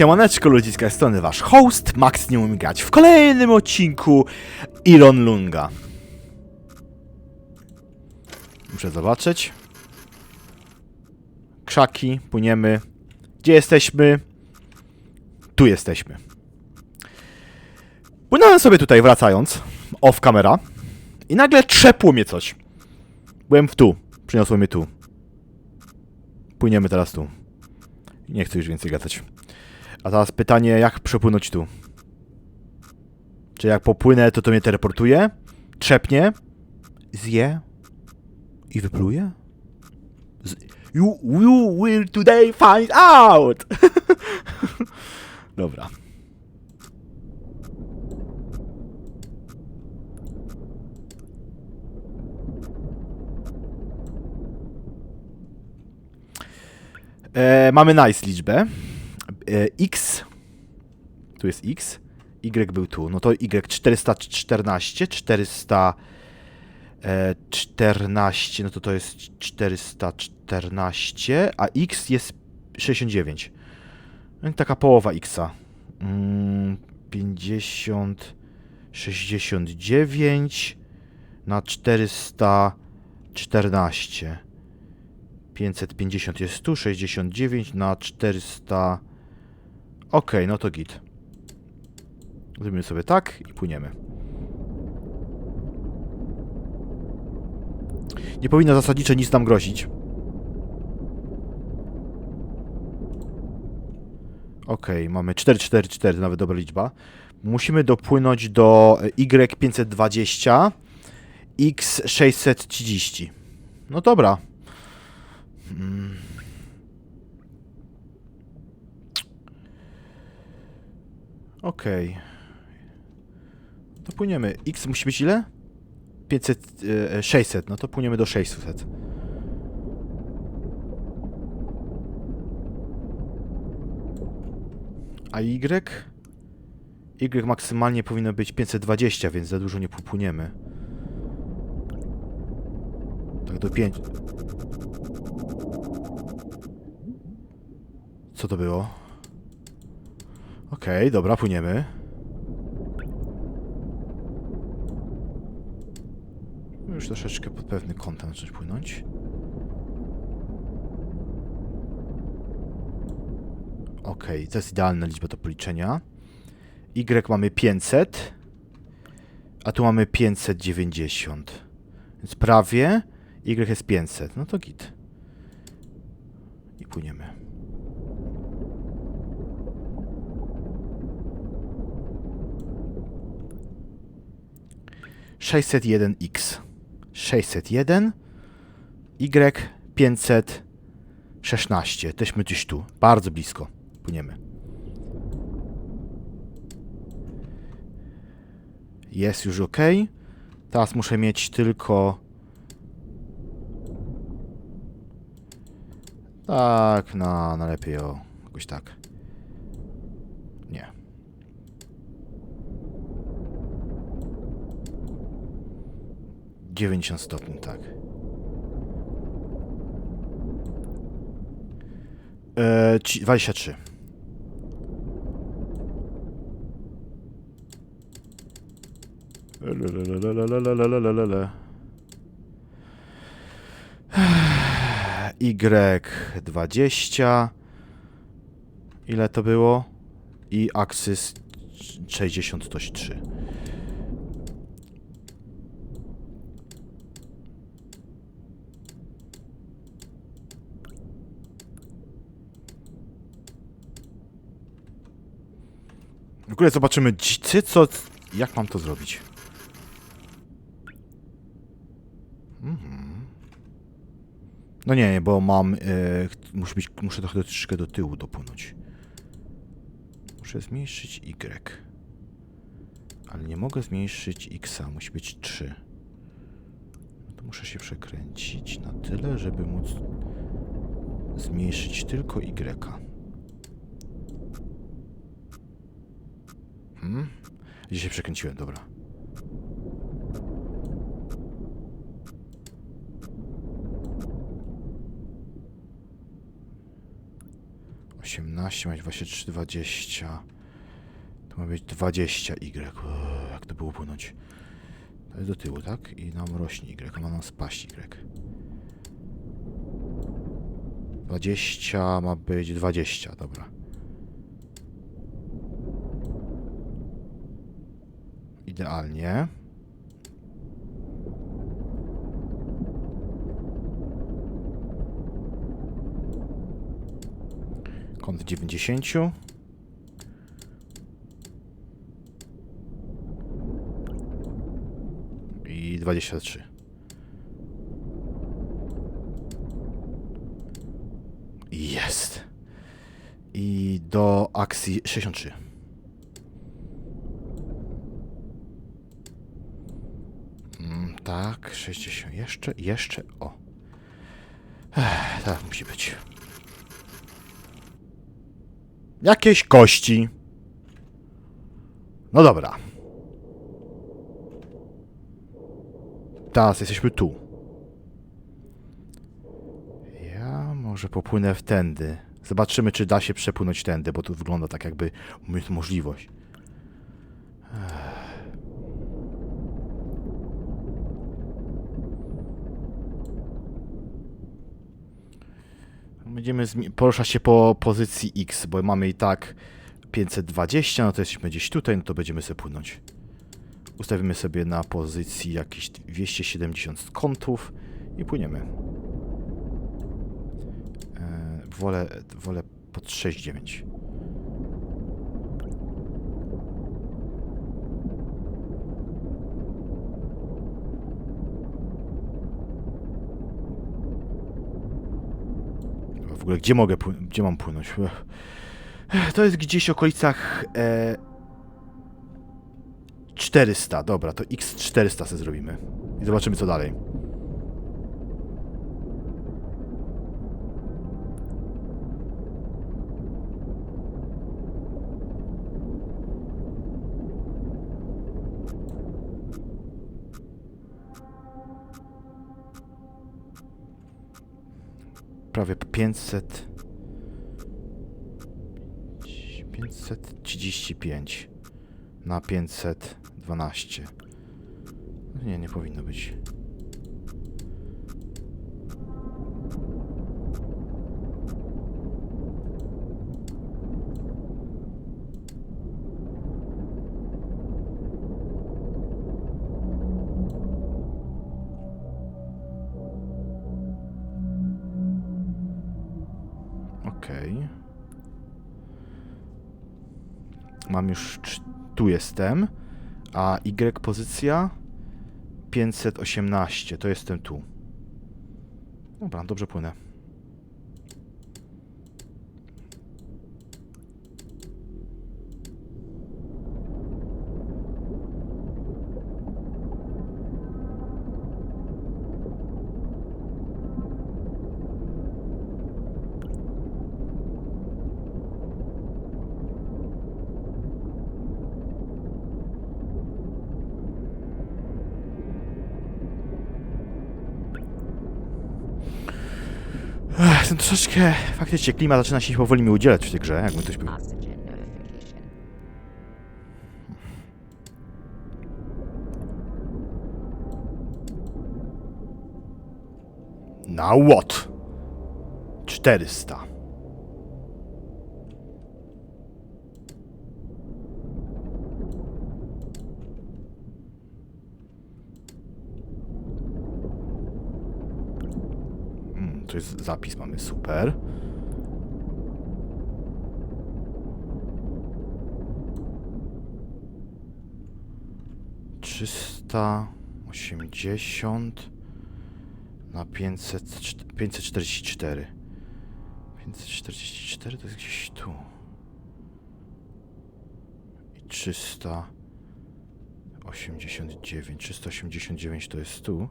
Siemaneczko ludziska, z strony wasz host, Max nie umie grać w kolejnym odcinku Iron Lunga. Muszę zobaczyć. Krzaki, płyniemy. Gdzie jesteśmy? Tu jesteśmy. Płynąłem sobie tutaj wracając, off camera i nagle trzepło mnie coś. Byłem w tu, przyniosło mnie tu. Płyniemy teraz tu. Nie chcę już więcej gadać. A teraz pytanie, jak przepłynąć tu? Czy jak popłynę, to to mnie teleportuje? Trzepnie? Zje? I wypluje? Z... You, you will today find out! Dobra. E, mamy nice liczbę. E, X. Tu jest X. Y był tu. No to Y 414, 414, no to to jest 414, a X jest 69. No taka połowa Xa. Mm, 50, 69 na 414. 550 jest tu, 69 na 400. Okej, no to git. Zrobimy sobie tak i płyniemy. Nie powinno zasadniczo nic nam grozić. Okej, mamy 444, nawet dobra liczba. Musimy dopłynąć do Y520, X630. No dobra. Mm. Okej. To płyniemy. X musi być ile? 500, e, 600. No to płyniemy do 600. A Y? Y maksymalnie powinno być 520, więc za dużo nie popłyniemy. Tak do 5. Co to było? Okej, dobra, płyniemy. Już troszeczkę pod pewny kątem zacząć płynąć. Okej, to jest idealna liczba do policzenia. Y mamy 500, a tu mamy 590. Więc prawie Y jest 500. No to git. I płyniemy. Sześćset jeden X. Sześćset jeden Y pięćset szesnaście. Jesteśmy gdzieś tu. Bardzo blisko. Płyniemy. Jest już ok. Teraz muszę mieć tylko Tak, na, na lepiej o jakoś tak. 90 stopni, tak. E, 23. Y20 Ile to było? I aksys 63 W ogóle zobaczymy dzicy, co... Jak mam to zrobić? Mhm. No nie, bo mam... E, muszę, być, muszę trochę troszeczkę do tyłu dopłynąć. Muszę zmniejszyć Y. Ale nie mogę zmniejszyć X, musi być 3. No to muszę się przekręcić na tyle, żeby móc zmniejszyć tylko Y. Hmm? Gdzie się przekręciłem, dobra. Osiemnaście. 18, ma być 23, 20. To ma być 20 Y. O, jak to było płynąć? To jest do tyłu, tak? I nam rośnie Y, a ma nam spaść Y. 20 ma być 20, dobra. Idealnie. Kąt 90. I 23. Jest. I do akcji 63. tak, 60. Jeszcze, jeszcze. O. Ech, tak musi być. Jakieś kości. No dobra. Teraz jesteśmy tu. Ja może popłynę w tędy. Zobaczymy, czy da się przepłynąć tędy, bo tu wygląda tak, jakby jest możliwość. Ech. Będziemy poruszać się po pozycji X, bo mamy i tak 520, no to jesteśmy gdzieś tutaj, no to będziemy sobie płynąć. Ustawimy sobie na pozycji jakieś 270 kątów i płyniemy. E, wolę, wolę pod 6,9. W ogóle gdzie mogę? Gdzie mam płynąć? To jest gdzieś w okolicach e, 400. Dobra, to x400 sobie zrobimy. I zobaczymy co dalej. Prawie 500. 535 na 512. Nie, nie powinno być. Mam już... Tu jestem. A Y pozycja 518. To jestem tu. Dobra, dobrze płynę. Ech, ten troszeczkę... Faktycznie klimat zaczyna się powoli mi udzielać w tej grze, jakby ktoś był. Na what? 400. to jest zapis, mamy super. Trzysta osiemdziesiąt na 500, czt- 544. 544 to jest gdzieś tu. I 389. 389 to jest tu.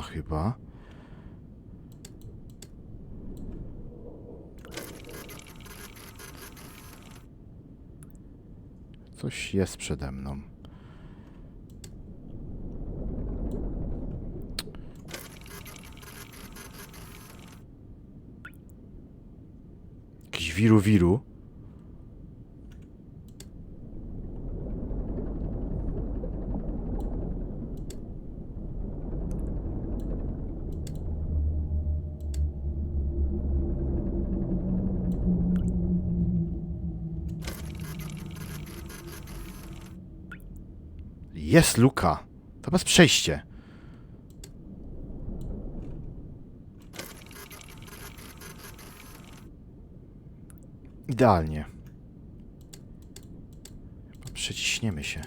Chyba. Coś jest przede mną. Jakiś wiru wiru. Jest luka. To bez przejście. Idealnie. Przeciśniemy się.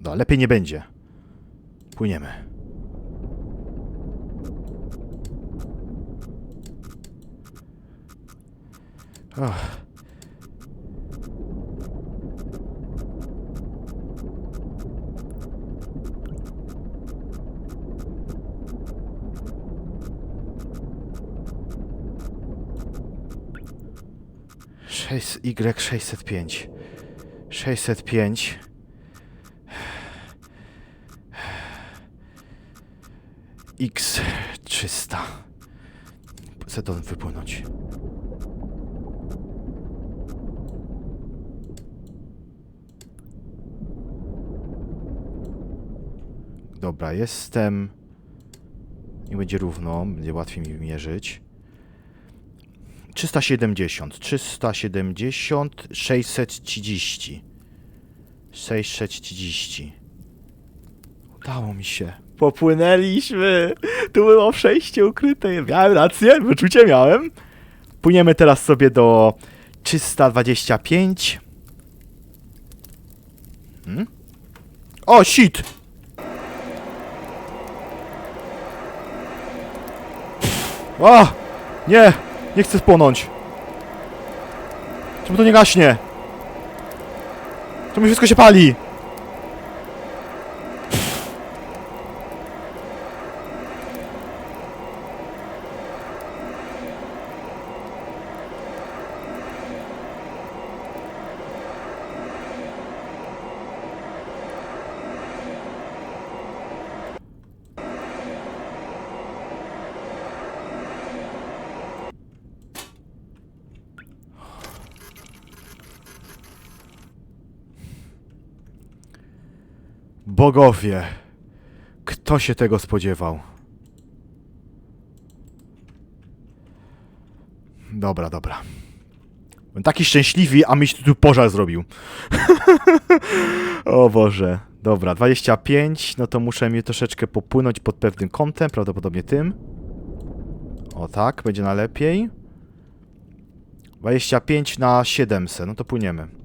No, lepiej nie będzie. Płyniemy. 6Y605. 605. X300. Sedon wypłynąć. Dobra, jestem. Nie będzie równo, będzie łatwiej mi mierzyć. 370, 370, 630. 630. Udało mi się. Popłynęliśmy. Tu było przejście ukryte. Miałem rację, wyczucie miałem. Płyniemy teraz sobie do 325. Hmm? O, shit! O! Nie! Nie chcę spłonąć. Czemu to nie gaśnie? Czemu wszystko się pali? Bogowie. Kto się tego spodziewał? Dobra, dobra. Byłem taki szczęśliwy, a myśl tu pożar zrobił. o Boże. Dobra, 25, no to muszę mnie troszeczkę popłynąć pod pewnym kątem, prawdopodobnie tym. O tak, będzie na lepiej. 25 na 700, no to płyniemy.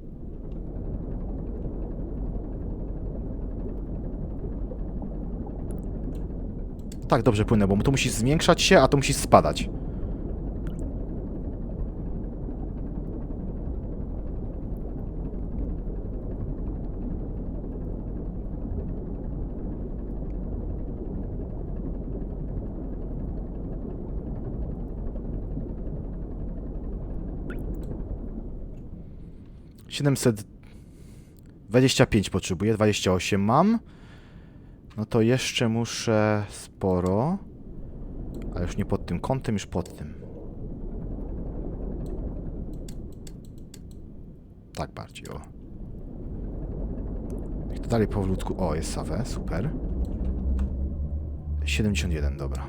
Tak, dobrze płynę, bo to musi zwiększać się, a to musi spadać. Siedemset dwadzieścia pięć potrzebuję, dwadzieścia osiem mam. No to jeszcze muszę sporo. Ale już nie pod tym kątem, już pod tym. Tak bardziej, o. I to dalej powolutku. O, jest sawę, super. 71, dobra.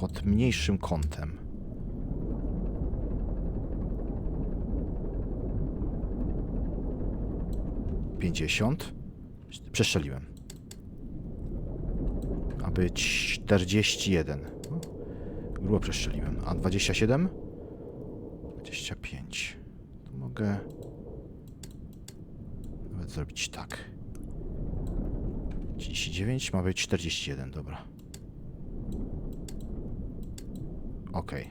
Pod mniejszym kątem. Pięćdziesiąt. Przestrzeliłem. A być 41. O, Grubo przestrzeliłem. A 27? 25. To mogę nawet zrobić tak. 39 ma być 41, dobra. Okej.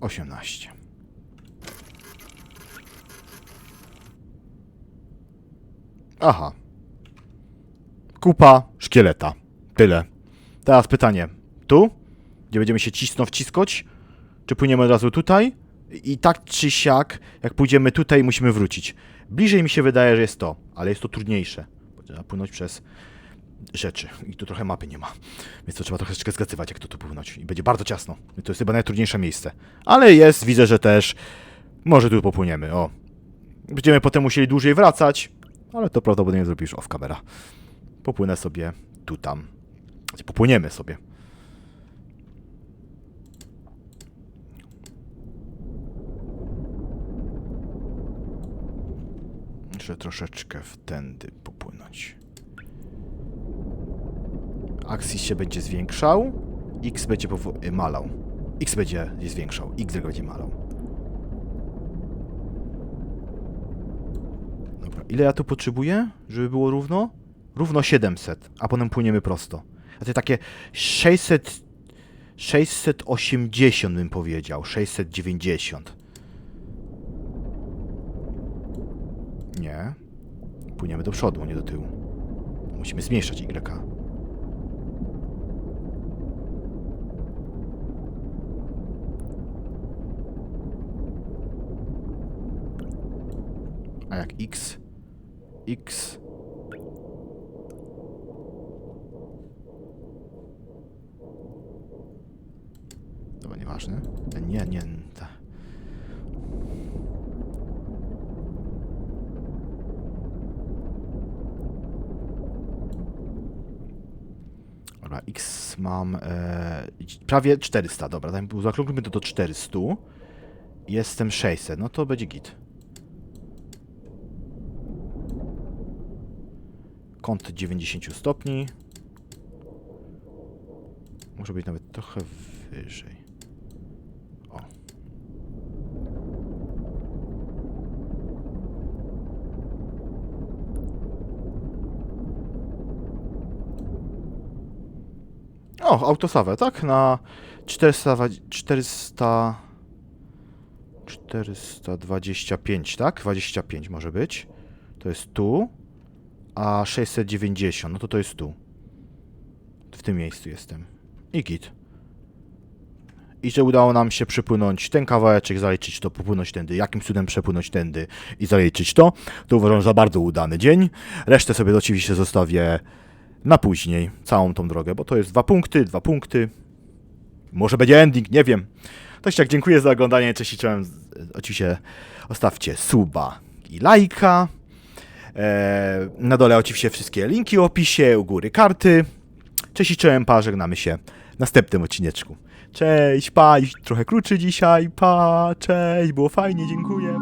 18. Osiemnaście. Aha. Kupa szkieleta. Tyle. Teraz pytanie. Tu? Gdzie będziemy się cisno wciskać? Czy płyniemy od razu tutaj? I tak czy siak, jak pójdziemy tutaj, musimy wrócić. Bliżej mi się wydaje, że jest to, ale jest to trudniejsze. Trzeba płynąć przez rzeczy. I tu trochę mapy nie ma. Więc to trzeba troszeczkę zgacywać, jak to tu płynąć. I będzie bardzo ciasno. I to jest chyba najtrudniejsze miejsce. Ale jest, widzę, że też może tu popłyniemy. O. Będziemy potem musieli dłużej wracać, ale to prawdopodobnie zrobisz off camera. Popłynę sobie tu, tam. Znaczy, popłyniemy sobie. Muszę troszeczkę wtędy popłynąć. Axis się będzie zwiększał, X będzie y, malał. X będzie się zwiększał, Y będzie malał. Dobra, ile ja tu potrzebuję, żeby było równo? Równo 700, a potem płyniemy prosto. A to takie 600... 680 bym powiedział, 690. Nie. Płyniemy do przodu, nie do tyłu. Musimy zmniejszać Y. A jak X? X. Dobra, nieważne. Nie, nie. Ta. Dobra, X mam e, prawie 400, dobra, zaokrąglmy to do 400. Jestem 600, no to będzie git. Kąt 90 stopni. Może być nawet trochę wyżej. O. O, autosawę, tak? Na 400, 400 425, tak? 25 może być. To jest tu. A 690, no to to jest tu. W tym miejscu jestem. I git. I że udało nam się przepłynąć ten kawałeczek, zaliczyć to, popłynąć tędy, jakim cudem przepłynąć tędy i zaliczyć to, to uważam za bardzo udany dzień. Resztę sobie oczywiście zostawię na później, całą tą drogę, bo to jest dwa punkty, dwa punkty. Może będzie ending, nie wiem. To tak, dziękuję za oglądanie, cześć i czołem. Oczywiście ostawcie suba i lajka. Eee, na dole oczywiście wszystkie linki w opisie, u góry karty. Cześć i czołem, pa, żegnamy się w następnym odcineczku. Cześć, pa, trochę kluczy dzisiaj, pa, cześć, było fajnie, dziękuję.